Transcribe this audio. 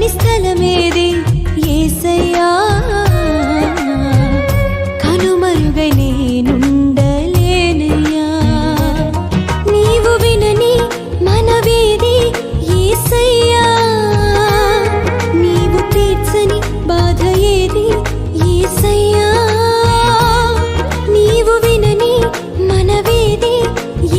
కాని స్థలమేది? ఏసయ్యా కనుమరుగనే